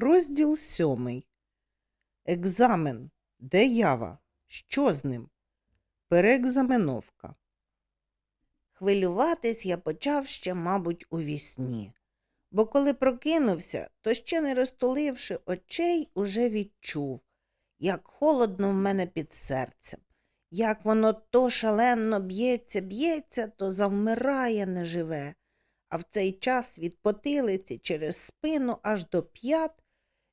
Розділ сьомий. Екзамен. Де ява? Що з ним? Переекзаменовка. Хвилюватись я почав ще, мабуть, у вісні. Бо коли прокинувся, то ще не розтуливши очей, уже відчув, як холодно в мене під серцем, як воно то шалено б'ється, б'ється, то завмирає неживе, а в цей час від потилиці через спину аж до п'ят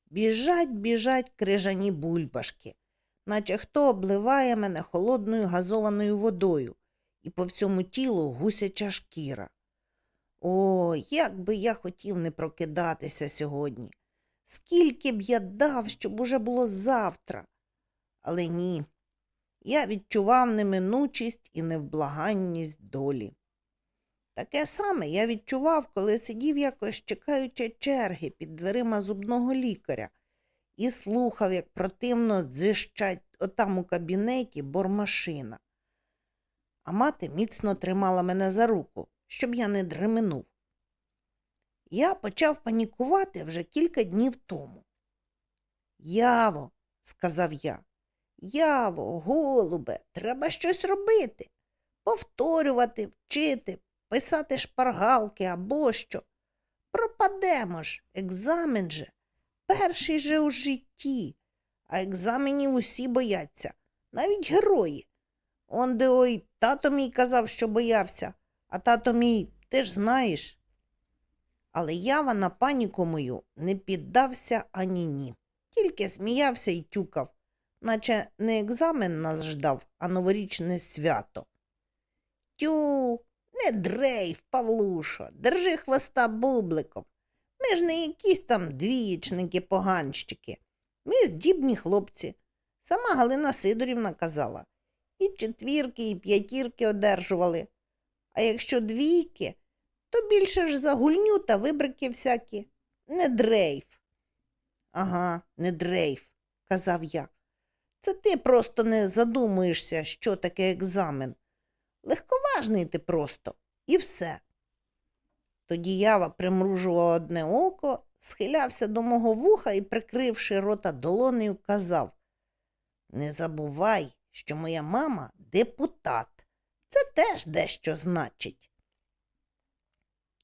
біжать, біжать крижані бульбашки, наче хто обливає мене холодною газованою водою, і по всьому тілу гусяча шкіра. О, як би я хотів не прокидатися сьогодні. Скільки б я дав, щоб уже було завтра. Але ні, я відчував неминучість і невблаганність долі. Таке саме я відчував, коли сидів якось чекаючи черги під дверима зубного лікаря і слухав, як противно дзищать отам у кабінеті бормашина. А мати міцно тримала мене за руку, щоб я не дременув. Я почав панікувати вже кілька днів тому. Яво, сказав я, яво, голубе, треба щось робити, повторювати, вчити, писати шпаргалки або що. Пропадемо ж, екзамен же, перший же у житті, а екзаменів усі бояться, навіть герої. Он де ой, тато мій казав, що боявся, а тато мій, ти ж знаєш. Але ява на паніку мою не піддався ані ні, тільки сміявся і тюкав, наче не екзамен нас ждав, а новорічне свято. Тю, не дрейф, Павлушо, держи хвоста бубликом. Ми ж не якісь там двієчники, поганщики. Ми здібні хлопці. Сама Галина Сидорівна казала. І четвірки, і п'ятірки одержували. А якщо двійки, то більше ж за гульню та вибрики всякі. Не дрейф. Ага, не дрейф, казав я. Це ти просто не задумуєшся, що таке екзамен. Легковажний ти просто, і все. Тоді ява примружував одне око, схилявся до мого вуха і, прикривши рота долонею, казав Не забувай, що моя мама депутат. Це теж дещо значить.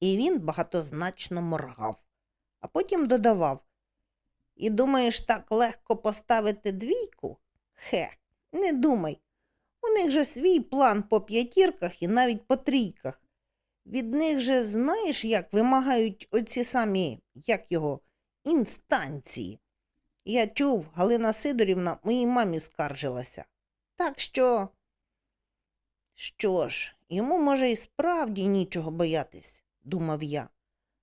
І він багатозначно моргав, а потім додавав І думаєш, так легко поставити двійку? Хе, не думай. У них же свій план по п'ятірках і навіть по трійках. Від них же знаєш, як вимагають оці самі, як його, інстанції. Я чув, Галина Сидорівна моїй мамі скаржилася. Так що. Що ж, йому, може, і справді нічого боятись, думав я.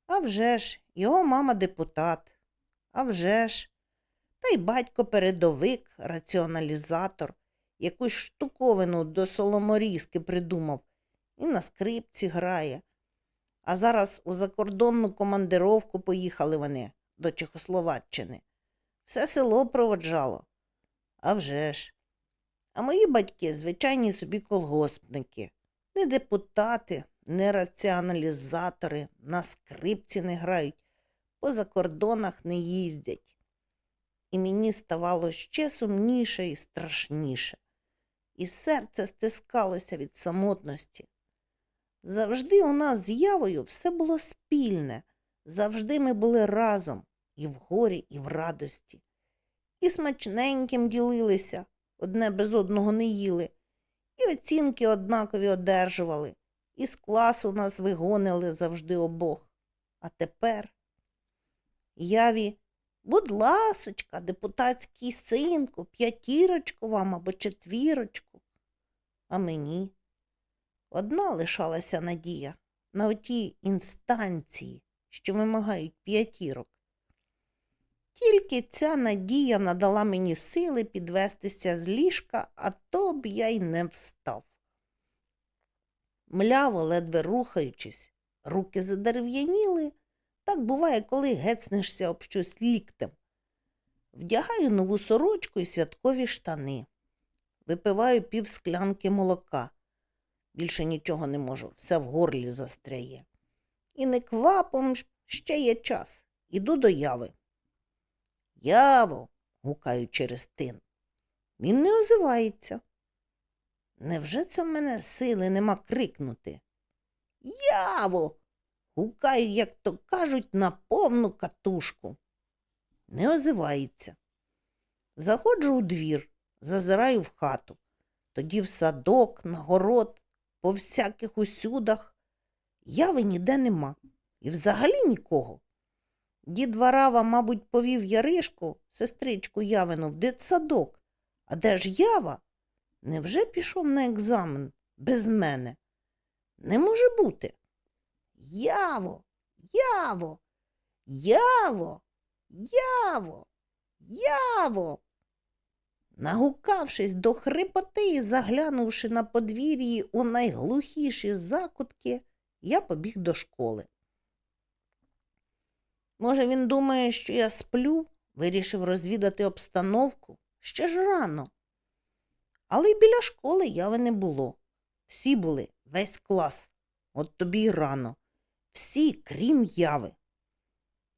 А вже ж, його мама депутат. А вже ж. Та й батько передовик, раціоналізатор, якусь штуковину до соломорізки придумав і на скрипці грає. А зараз у закордонну командировку поїхали вони до Чехословаччини. Все село проводжало. А вже ж. А мої батьки звичайні собі колгоспники, не депутати, не раціоналізатори, на скрипці не грають, по закордонах не їздять. І мені ставало ще сумніше і страшніше, і серце стискалося від самотності. Завжди у нас з явою все було спільне, завжди ми були разом і в горі, і в радості. І смачненьким ділилися, одне без одного не їли, і оцінки однакові одержували, і з класу нас вигонили завжди обох. А тепер яві, будь ласочка, депутатський синку, п'ятірочку вам або четвірочку. А мені одна лишалася надія на оті інстанції, що вимагають п'ятірок. Тільки ця надія надала мені сили підвестися з ліжка, а то б я й не встав. Мляво, ледве рухаючись, руки задерев'яніли, так буває, коли гецнешся об щось ліктем. Вдягаю нову сорочку і святкові штани. Випиваю пів склянки молока. Більше нічого не можу, все в горлі застряє. І не квапом ще є час. Іду до яви. Яво. гукаю через тин. Він не озивається. Невже це в мене сили нема крикнути? Яво. гукаю, як то кажуть, на повну катушку. Не озивається. Заходжу у двір, зазираю в хату, тоді в садок, на город, по всяких усюдах. Яви ніде нема. І взагалі нікого. Дід Варава, мабуть, повів Яришку, сестричку Явину, в дитсадок. А де ж Ява? Невже пішов на екзамен без мене? Не може бути. Яво, яво, яво, яво, яво. Нагукавшись до хрипоти і заглянувши на подвір'ї у найглухіші закутки, я побіг до школи. Може, він думає, що я сплю, вирішив розвідати обстановку. Ще ж рано. Але й біля школи яви не було. Всі були, весь клас. От тобі й рано. Всі, крім яви.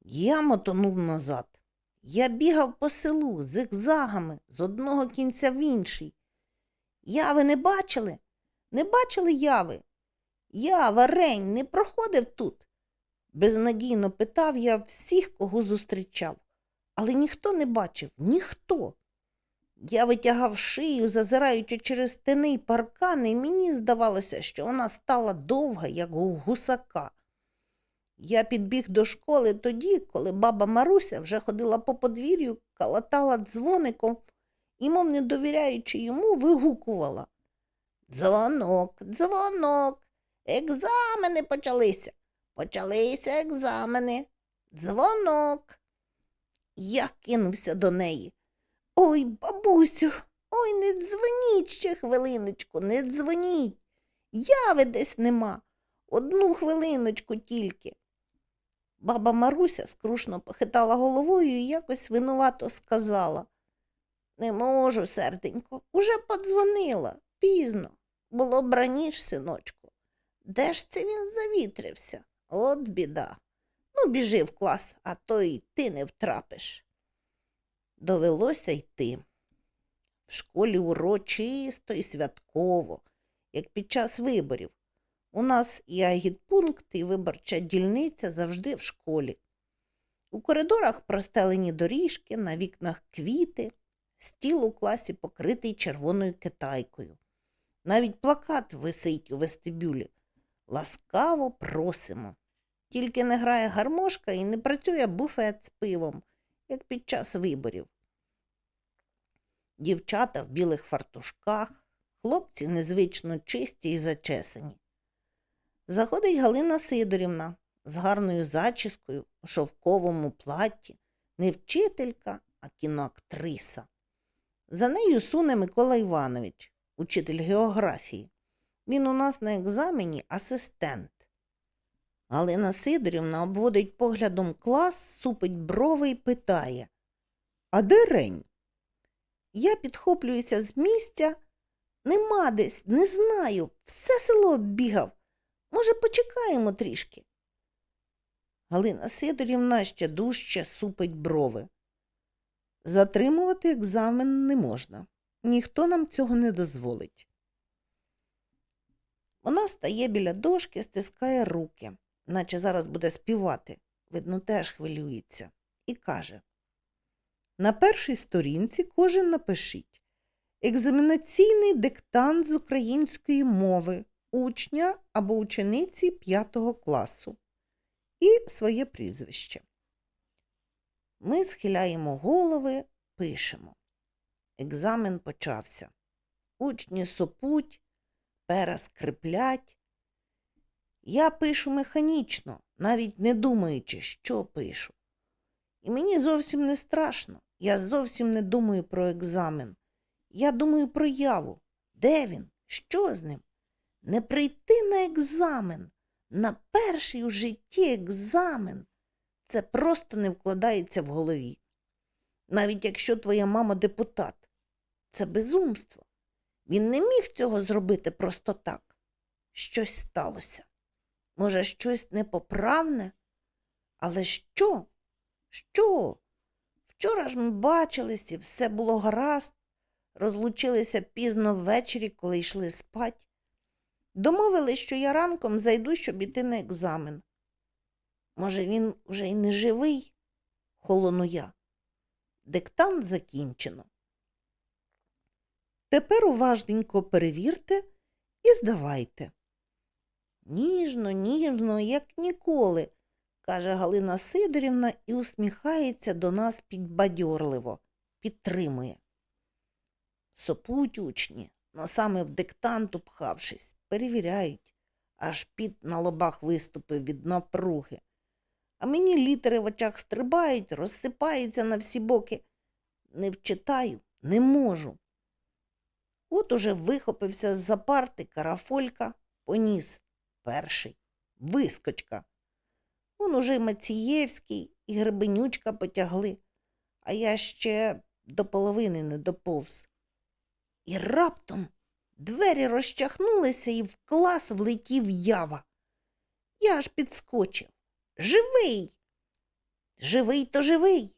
Я мотонув назад. Я бігав по селу зигзагами з одного кінця в інший. Яви не бачили? Не бачили яви? Я, варень, не проходив тут. Безнадійно питав я всіх, кого зустрічав, але ніхто не бачив, ніхто. Я витягав шию, зазираючи через стени й паркани, і мені здавалося, що вона стала довга, як у гусака. Я підбіг до школи тоді, коли баба Маруся вже ходила по подвір'ю, калатала дзвоником і, мов не довіряючи йому, вигукувала. Дзвонок, дзвонок, екзамени почалися. Почалися екзамени. Дзвонок. Я кинувся до неї. Ой, бабусю, ой, не дзвоніть ще хвилиночку, не дзвоніть. Яви десь нема. Одну хвилиночку тільки. Баба Маруся скрушно похитала головою і якось винувато сказала. Не можу, серденько, уже подзвонила. Пізно. Було б раніш, синочку. Де ж це він завітрився? От біда. Ну, біжи в клас, а то й ти не втрапиш. Довелося йти. В школі урочисто і святково, як під час виборів. У нас і агітпункт, і виборча дільниця завжди в школі. У коридорах простелені доріжки, на вікнах квіти, стіл у класі покритий червоною китайкою. Навіть плакат висить у вестибюлі. Ласкаво просимо. Тільки не грає гармошка і не працює буфет з пивом, як під час виборів. Дівчата в білих фартушках, хлопці незвично чисті і зачесані. Заходить Галина Сидорівна з гарною зачіскою у шовковому платті, не вчителька, а кіноактриса. За нею суне Микола Іванович, учитель географії. Він у нас на екзамені асистент. Галина Сидорівна обводить поглядом клас, супить брови і питає А де рень? Я підхоплююся з місця. Нема десь, не знаю. Все село оббігав. Може, почекаємо трішки. Галина Сидорівна ще дужче супить брови. Затримувати екзамен не можна. Ніхто нам цього не дозволить. Вона стає біля дошки, стискає руки, наче зараз буде співати, видно, теж хвилюється, і каже На першій сторінці кожен напишіть екзаменаційний диктант з української мови учня або учениці 5 класу і своє прізвище. Ми схиляємо голови, пишемо. Екзамен почався. Учні сопуть, пера скриплять. Я пишу механічно, навіть не думаючи, що пишу. І мені зовсім не страшно. Я зовсім не думаю про екзамен. Я думаю про яву. Де він? Що з ним? Не прийти на екзамен, на перший у житті екзамен. Це просто не вкладається в голові. Навіть якщо твоя мама депутат, це безумство. Він не міг цього зробити просто так. Щось сталося. Може, щось непоправне? Але що? Що? Вчора ж ми бачились і все було гаразд. Розлучилися пізно ввечері, коли йшли спать. Домовились, що я ранком зайду, щоб іти на екзамен. Може, він уже й не живий? холону я. Диктант закінчено. Тепер уважненько перевірте і здавайте. Ніжно, ніжно, як ніколи, каже Галина Сидорівна і усміхається до нас підбадьорливо, підтримує. Сопуть учні, носами в диктант упхавшись, перевіряють, аж під на лобах виступив від напруги. А мені літери в очах стрибають, розсипаються на всі боки. Не вчитаю, не можу. От уже вихопився з-за парти карафолька, поніс перший, вискочка. Вон уже й Мацієвський, і Гребенючка потягли, а я ще до половини не доповз. І раптом двері розчахнулися і в клас влетів ява. Я аж підскочив. Живий. Живий то живий.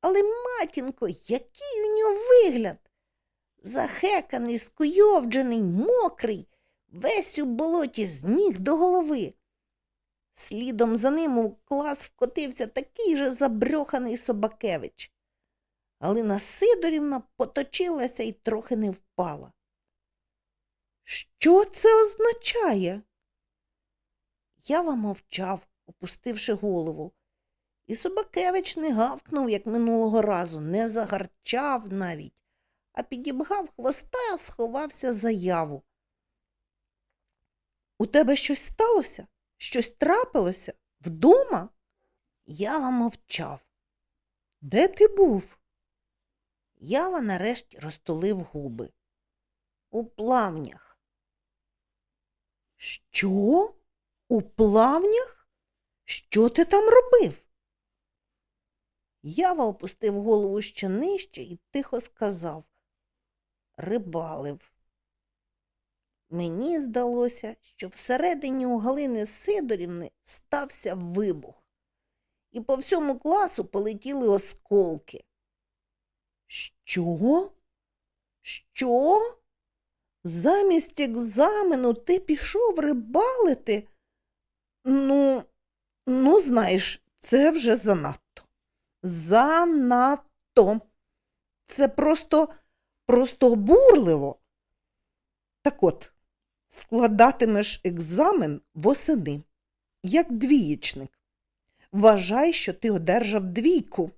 Але, матінко, який у нього вигляд? Захеканий, скуйовджений, мокрий, весь у болоті з ніг до голови. Слідом за ним у клас вкотився такий же забрьоханий Собакевич. Галина Сидорівна поточилася і трохи не впала. Що це означає? Я вам мовчав, опустивши голову. І Собакевич не гавкнув, як минулого разу, не загарчав навіть, а підібгав хвоста і сховався за яву. У тебе щось сталося? Щось трапилося? Вдома? Я вам мовчав. Де ти був? Ява нарешті розтулив губи. У плавнях. Що? У плавнях? Що ти там робив? Ява опустив голову ще нижче і тихо сказав Рибалив. Мені здалося, що всередині у Галини Сидорівни стався вибух, і по всьому класу полетіли осколки. Що? Що? Замість екзамену ти пішов рибалити? Ну, ну, знаєш, це вже занадто. Занадто. Це просто, просто обурливо. Так от, складатимеш екзамен восени, як двієчник. Вважай, що ти одержав двійку.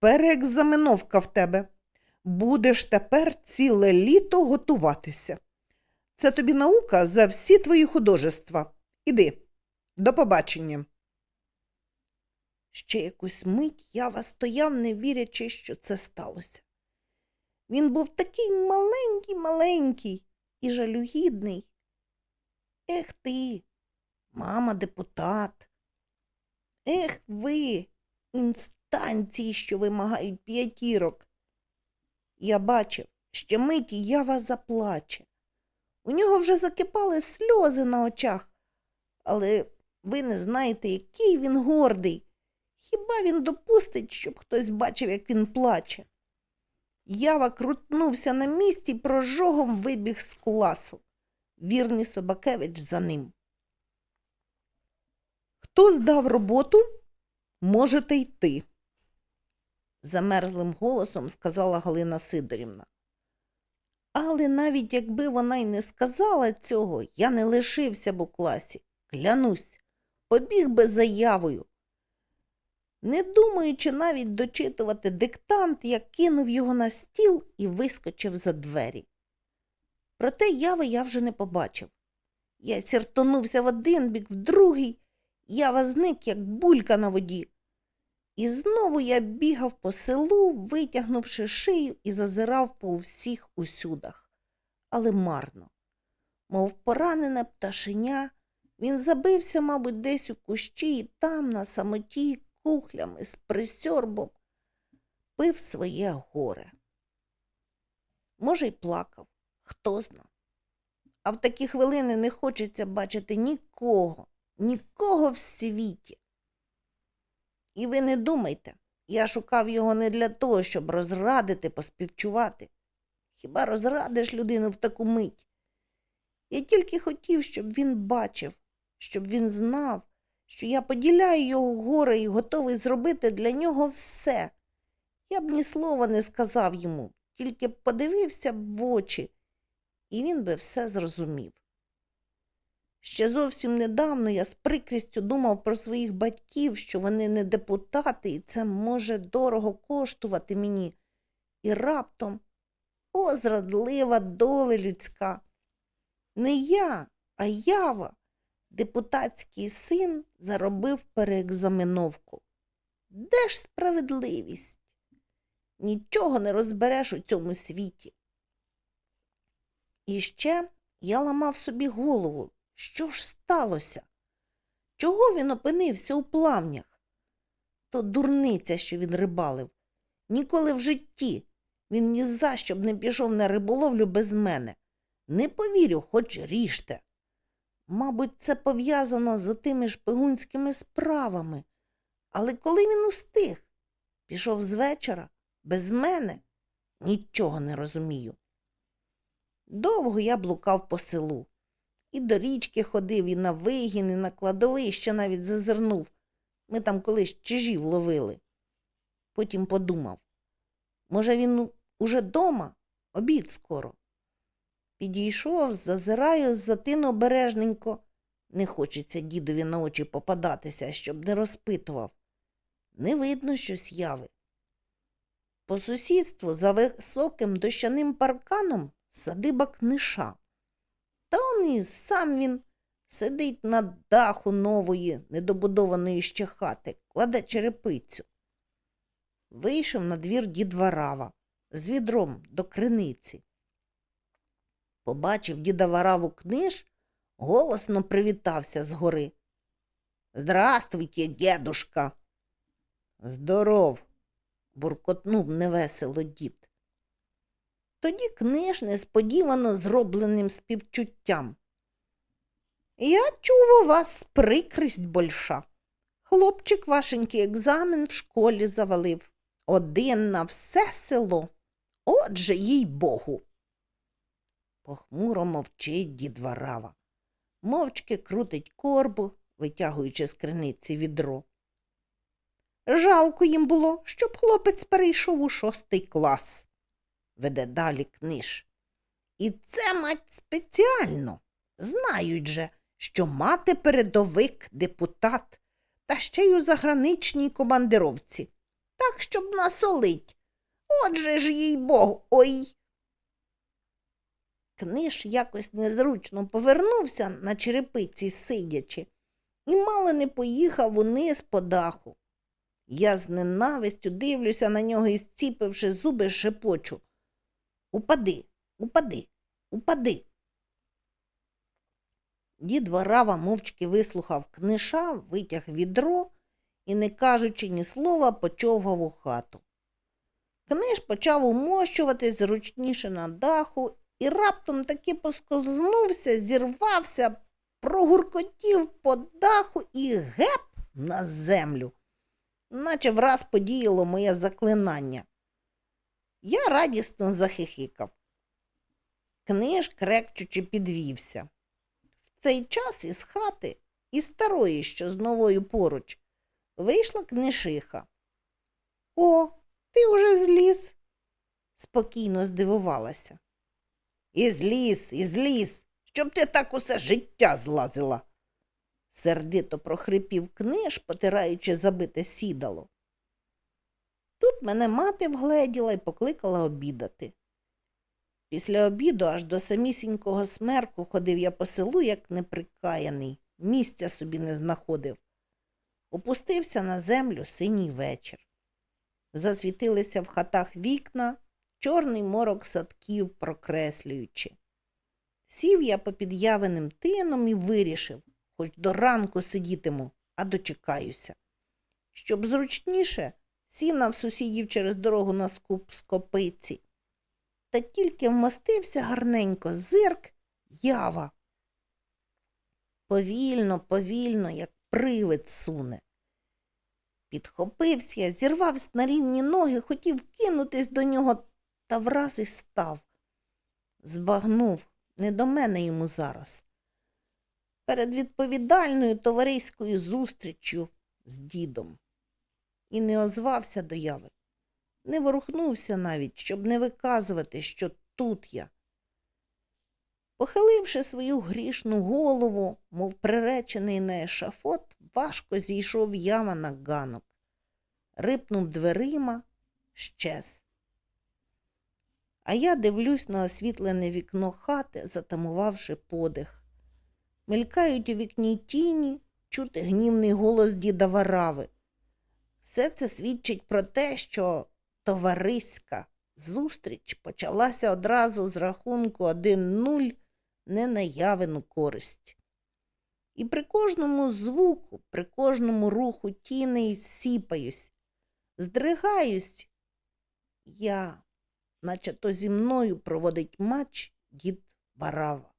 Переекзаменовка в тебе. Будеш тепер ціле літо готуватися. Це тобі наука за всі твої художества. Іди, до побачення. Ще якусь мить Ява стояв, не вірячи, що це сталося. Він був такий маленький, маленький і жалюгідний. Ех ти, мама депутат. Ех ви, інстанції, що вимагають п'ятірок. Я бачив, ще миті Ява заплаче. У нього вже закипали сльози на очах, але ви не знаєте, який він гордий. Хіба він допустить, щоб хтось бачив, як він плаче? Ява крутнувся на місці і прожогом вибіг з класу. Вірний Собакевич за ним. Хто здав роботу, можете йти, замерзлим голосом сказала Галина Сидорівна. Але навіть якби вона й не сказала цього, я не лишився б у класі. Клянусь, побіг би заявою. Не думаючи навіть дочитувати диктант, я кинув його на стіл і вискочив за двері. Проте яви я вже не побачив. Я сіртонувся в один бік, в другий, ява зник, як булька на воді. І знову я бігав по селу, витягнувши шию і зазирав по всіх усюдах. Але марно. Мов поранене пташеня, він забився, мабуть, десь у кущі і там, на самоті, кухлями, з присьорбом, пив своє горе. Може, й плакав, хто зна. А в такі хвилини не хочеться бачити нікого, нікого в світі. І ви не думайте, Я шукав його не для того, щоб розрадити, поспівчувати. Хіба розрадиш людину в таку мить? Я тільки хотів, щоб він бачив, щоб він знав, що я поділяю його горе і готовий зробити для нього все. Я б ні слова не сказав йому, тільки подивився б в очі, і він би все зрозумів. Ще зовсім недавно я з прикрістю думав про своїх батьків, що вони не депутати, і це може дорого коштувати мені. І раптом, о, зрадлива доля людська. Не я, а ява, депутатський син, заробив переекзаменовку. Де ж справедливість? Нічого не розбереш у цьому світі. І ще я ламав собі голову. Що ж сталося? Чого він опинився у плавнях? То дурниця, що він рибалив. Ніколи в житті. Він ні за що б не пішов на риболовлю без мене. Не повірю, хоч ріжте. Мабуть, це пов'язано з отими шпигунськими справами. Але коли він устиг? Пішов з вечора, без мене? Нічого не розумію. Довго я блукав по селу. І до річки ходив, і на вигін, і на кладовище навіть зазирнув. Ми там колись чижів ловили. Потім подумав, може, він уже дома, обід скоро. Підійшов, зазираю затину обережненько. Не хочеться дідові на очі попадатися, щоб не розпитував. Не видно щось яви. По сусідству за високим дощаним парканом садиба книша. Та он і сам він сидить на даху нової, недобудованої ще хати, кладе черепицю. Вийшов на двір дід Варава з відром до криниці. Побачив діда Вараву книж, голосно привітався згори. Здравствуйте, дедушка. Здоров, буркотнув невесело дід. Тоді книж несподівано зробленим співчуттям. Я чув у вас прикрість больша. Хлопчик вашенький екзамен в школі завалив. Один на все село. Отже, їй богу. Похмуро мовчить дід Варава. Мовчки крутить корбу, витягуючи з криниці відро. Жалко їм було, щоб хлопець перейшов у шостий клас веде далі книж. І це мать спеціально. Знають же, що мати передовик депутат, та ще й у заграничній командировці. Так, щоб насолить. Отже ж, їй богу, ой. Книж якось незручно повернувся на черепиці сидячи, і мало не поїхав униз по даху. Я з ненавистю дивлюся на нього і, зціпивши зуби, шепочу. Упади, упади, упади. Дід Варава мовчки вислухав книша, витяг відро і, не кажучи ні слова, почовгав у хату. Книж почав умощуватись зручніше на даху і раптом таки поскользнувся, зірвався, прогуркотів по даху і геп на землю, наче враз подіяло моє заклинання. Я радісно захихикав. Книж, крекчучи, підвівся. В цей час із хати, із старої, що з новою поруч, вийшла книжиха. О, ти уже зліз, спокійно здивувалася. І зліз, і зліз, щоб ти так усе життя злазила, сердито прохрипів книж, потираючи забите сідало. Тут мене мати вгледіла і покликала обідати. Після обіду аж до самісінького смерку ходив я по селу, як неприкаяний, місця собі не знаходив. Опустився на землю синій вечір. Засвітилися в хатах вікна, чорний морок садків прокреслюючи. Сів я попід явиним тином і вирішив, хоч до ранку сидітиму, а дочекаюся. Щоб зручніше, сіна в сусідів через дорогу на скуп скопиці. Та тільки вмостився гарненько зирк ява. Повільно, повільно, як привид суне. Підхопився, зірвався на рівні ноги, хотів кинутись до нього, та враз і став. Збагнув, не до мене йому зараз. Перед відповідальною товариською зустріччю з дідом. І не озвався до яви, не ворухнувся навіть, щоб не виказувати, що тут я. Похиливши свою грішну голову, мов приречений на ешафот, важко зійшов яма на ганок, рипнув дверима, щез. А я дивлюсь на освітлене вікно хати, затамувавши подих. Мелькають у вікні тіні, чути гнівний голос діда Варави. Все це свідчить про те, що товариська зустріч почалася одразу з рахунку 1-0 не на явину користь. І при кожному звуку, при кожному руху тіней сіпаюсь, здригаюсь. Я, наче то зі мною проводить матч дід Варава.